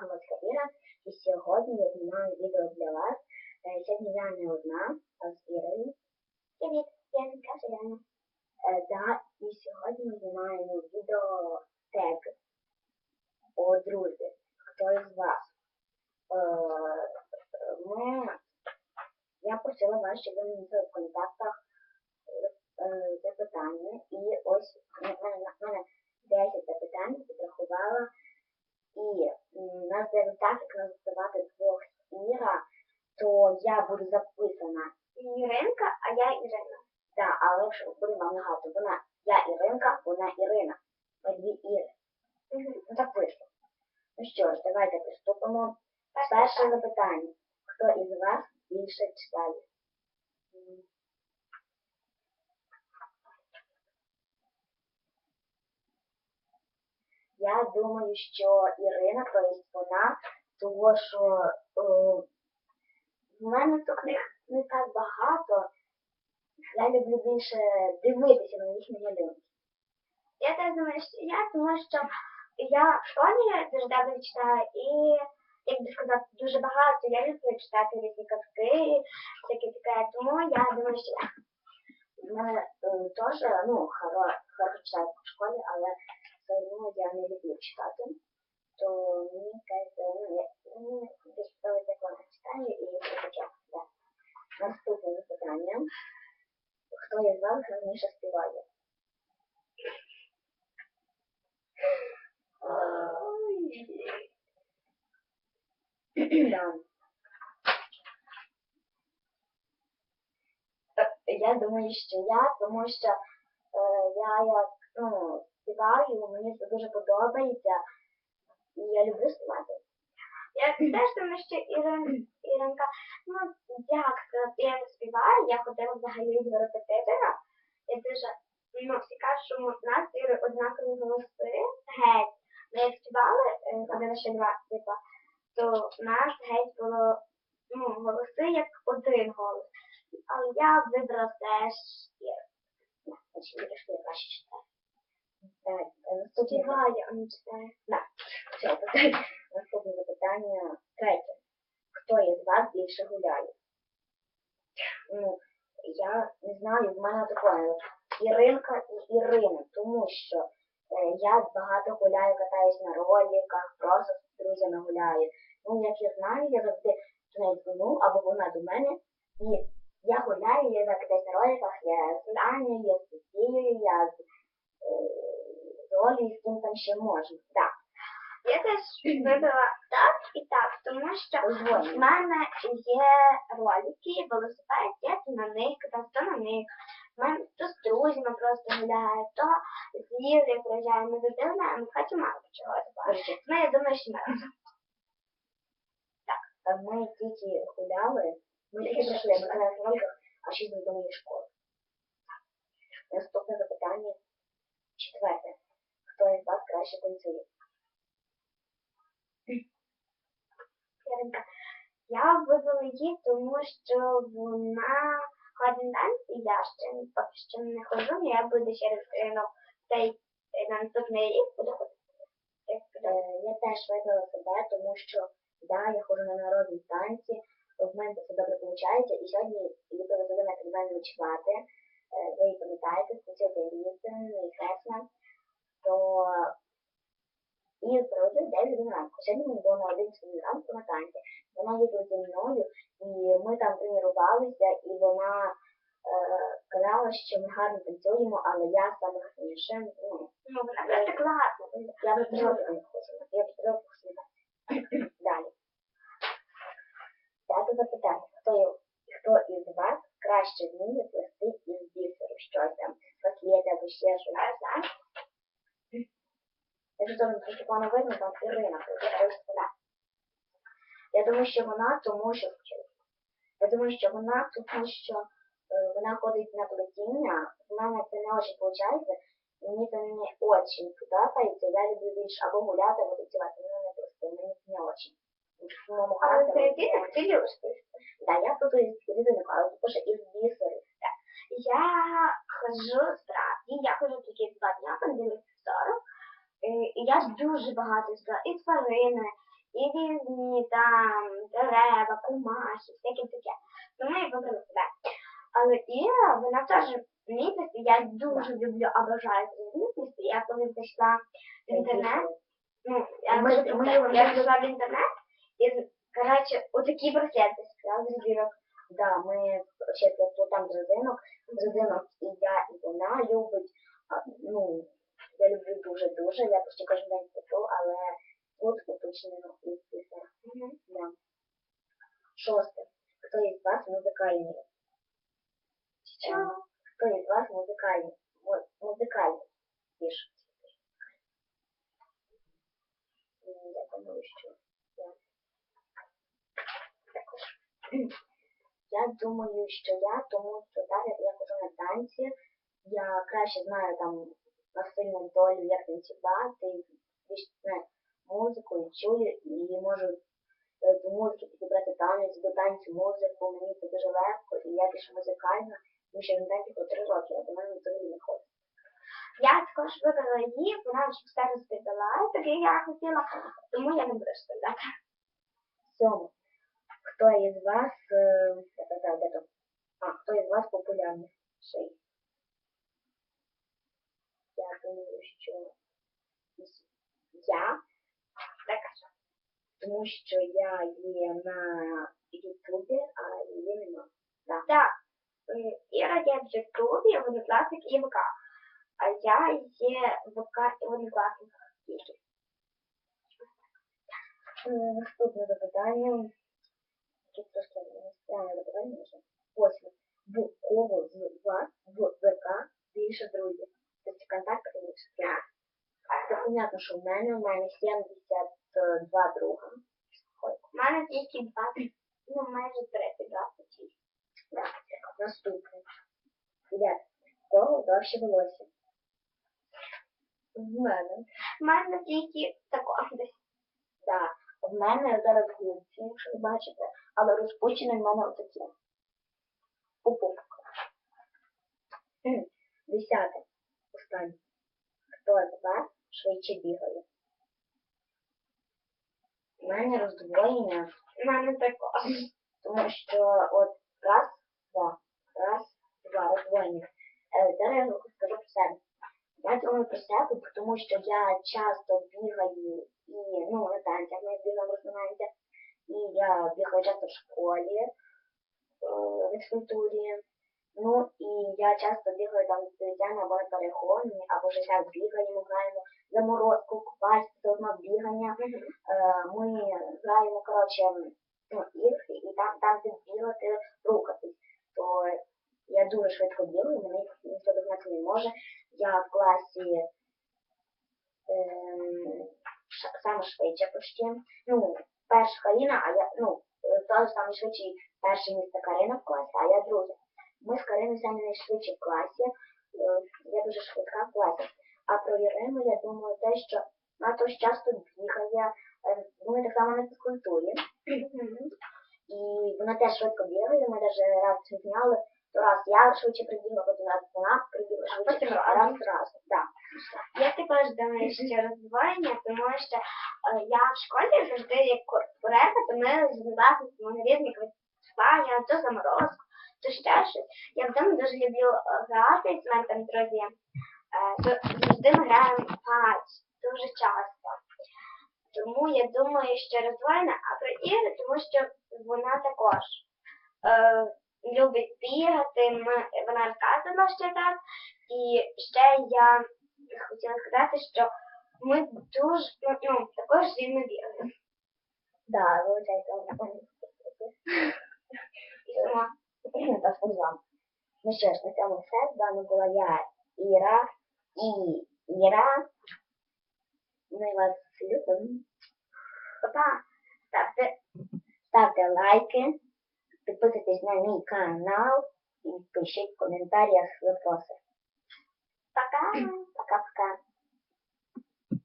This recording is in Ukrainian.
Галицька Іра, і сьогодні я знімаю відео для вас. Е, Сьогодні я не одна, а з Ірою. Привіт, я Вінка Шаяна. Да, і сьогодні ми знімаємо відео тег о друзі. Хто із вас? Е. Я просила вас, щоб ви мені в контактах е, запитання. І ось в в мене 10 запитань підрахувала. І нас буде так, як називати двох Іра, то я буду записана Іринка, а я Ірина. Так, але якщо буде вам нагадувати, вона я Іринка, вона Ірина. Ми дві Іри. Ну так вийшло. Ну що ж, давайте приступимо. Перше запитання. Хто із вас більше читає? Я думаю, що Ірина, то є вона, тому що е, в мене цих книг не так багато. Я люблю більше дивитися на їхні малюнки. Я теж думаю, що я, тому що я в школі дуже добре читаю і, як би сказати, дуже багато. Я люблю читати різні казки, всяке таке, тому я думаю, що я. Мене е, теж ну, хоро, хорошо в школі, але все одно я не люблю читати. То мені кажеться, ну, я, мені більш подобається, як вона читає і. Да. Наступне запитання. Хто із вас гарніше співає? Я думаю, що я, тому що е, я як ну, співаю, мені це дуже подобається, і я люблю співати. Я теж думаю, що Ірин, Іринка, ну як сказати, я не співаю, я ходила взагалі до репетитора. Я дуже, ну, всі кажуть, що у нас Іри однакові голоси, геть. Ми як співали, е, ходили ще два, типа, то у нас геть було, ну, голоси як один голос. Але я вибрала теж Іру. Значить, я краще читаю. Так, е, наступне Співає, а не читає. Да. Все, питання. Наступне запитання. Третє. Хто із вас більше гуляє? Ну, я не знаю, в мене таке Іринка і Ірина, тому що е, я багато гуляю, катаюсь на роликах, просто з друзями гуляю. Ну, як я знаю, я завжди до неї дзвоню, або вона до мене. І я гуляю, я катаюсь на роликах, я з Анею, я з Софією, я з, е, Олею, з ким там ще можна. Так. Я теж вибрала так і так, тому що в мене є ролики, велосипед, я то на них катаюсь, то на них. Мене то з друзями просто гуляю, то з Лілею приїжджаю, ми завжди гуляємо, хоча мало чого бачити. Ну, я думаю, що ми. А Ми тільки гуляли, ми тільки прийшли, ми роликах, а ще з до моєї школи. Наступне запитання. Четверте. Хто вас танцює? Я вибрала її, тому що вона ходить на танці, я ще поки що не ходжу, я буду через е, ну, цей е, на наступний рік буду ходити. Е. Я теж вибрала себе, тому що да, я ходжу на народні танці, в мене це добре виходить, і сьогодні Віка Василина до мене ночувати. Ви її пам'ятаєте, спочатку Лізен і Хесна, то і проводив 9 годин ранку. Сьогодні ми було на 11 годин ранку на танці. Вона їздила зі мною, і ми там тренувалися, і вона е, казала, що ми гарно танцюємо, але я саме гарніше, ну, Ну, вона просто класна. я вже трьох не хочу. Я вже трьох хочу. Далі. П'яте запитання. Хто, хто із вас краще вміє плести із бісеру? Щось там, пакети або ще щось. Там погано видно, там Ірина, вона. Я думаю, що вона, тому що я думаю, що вона, тому що е, вона ходить на плетіння. В мене це не дуже виходить. Мені це не очень подобається. Я люблю більше або гуляти, або танцювати. Мені не просто, мені це не очень. В моєму Але ти так ти любиш. Да, я із різинок, але також із бісеру. Я хожу справді, я хожу тільки два дня, понеділок вівторок. Е, І я дуже багато збирала. І тварини, і різні там дерева, кумаші, всяке таке. Тому я вибрала себе. Але Іра, вона теж місяць, я дуже люблю, обожаю різницю. Я коли зайшла в інтернет, ну, я, зайшла в інтернет, і, коротше, отакі браслети сказали з зірок. Да, ми ще там з родинок, з родинок і я, і вона любить, ну, я люблю дуже-дуже, я почти кожен день пишу, але тут уточнено і все. Да. Шосте. Хто із вас музикальний? Е, Хто із вас музикальний? Му- Музикальний. Більш. М, Я думаю, що я. Також. Я думаю, що я, тому що так, як я хожу на танці, я краще знаю там насильну долю, як танцювати, знаю музику і чую, і можу до музики підібрати танець, до танцю музику, мені це дуже легко, і я більш музикальна, тому що в танці по три роки, а до мене взагалі не ходить. Я також вибрала її, вона вже все розповіла, так як я хотіла, тому я не буду розповідати. Сьоме. Хто із вас, я питаю, де то? А, хто із вас популярніший? Я думаю, що я, Так, тому що я є на Ютубі, а її нема. Так. так, Іра є в Ютубі, однокласник і ВК. А я є в ВК і в однокласниках тільки. Е, Наступне запитання. Тут трошки странне запитання вже. Восьме. В кого з вас в ВК більше друзів? Тобто контакт більше. Це понятно, що в мене, у мене 72 друга. У мене тільки 20, ну майже 30 20. Да. Наступне. Ребят, в кого довше волосся? В мене. У мене тільки тако десь. Так. В мене зараз губці, якщо ви бачите, але розпущене в мене отаке. Пупупка. М, Десяте. Останнє. Хто з вас швидше бігає? У мене роздвоєння У мене тако. Тому що от раз, два, раз, два, роздвоєння. Е, Зараз я скажу про себе. Я думаю про себе, тому що я часто бігаю і ну, на танцях ми бігаємо розминаємося. І я бігаю часто в школі, е, в фізкультурі. Ну і я часто бігаю там з друзями або на перегоні, або вже так бігаємо, граємо заморозку, купальство, все одно бігання. Е, Ми граємо, коротше, ну, ігри, і там, там де бігати, рухатись. То я дуже швидко бігаю, мене ніхто догнати не може. Я в класі ем, саме швидше почти. Ну, перша Каріна, а я, ну, е, теж саме швидший перше місце Карина в класі, а я друге. Ми з Кариною самі найшвидші в класі. Е, Я дуже швидка в класі. А про Ірину я думаю те, що вона теж часто бігає, е, ми так само на фізкультурі. І вона теж швидко бігає, ми навіть раз зняли, то раз я швидше прибігла, потім раз вона прибігла швидше, а раз. Да. Я також думаю, що роздвоєння, тому що е, я в школі завжди як курета, то ми однокласниками на різні квитування, то заморозку, то ще щось. Я вдома дуже люблю грати з мене там друзі. Е, завжди ми граємо пач дуже часто. Тому я думаю, що роздвоєна, а про Іру, тому що вона також е, любить бігати, ми, вона розказувала ще так. І ще я хотіла сказати, що ми дуже ну, також рівно бігаємо. Да, виходить, сама. та спортзал. Ну що ж, на цьому все. З вами була я, Іра і Іра. Ми вас любимо. Па-па. Ставте лайки, підписуйтесь на мій канал і пишіть в коментарях вопроси. пока. Пока-пока.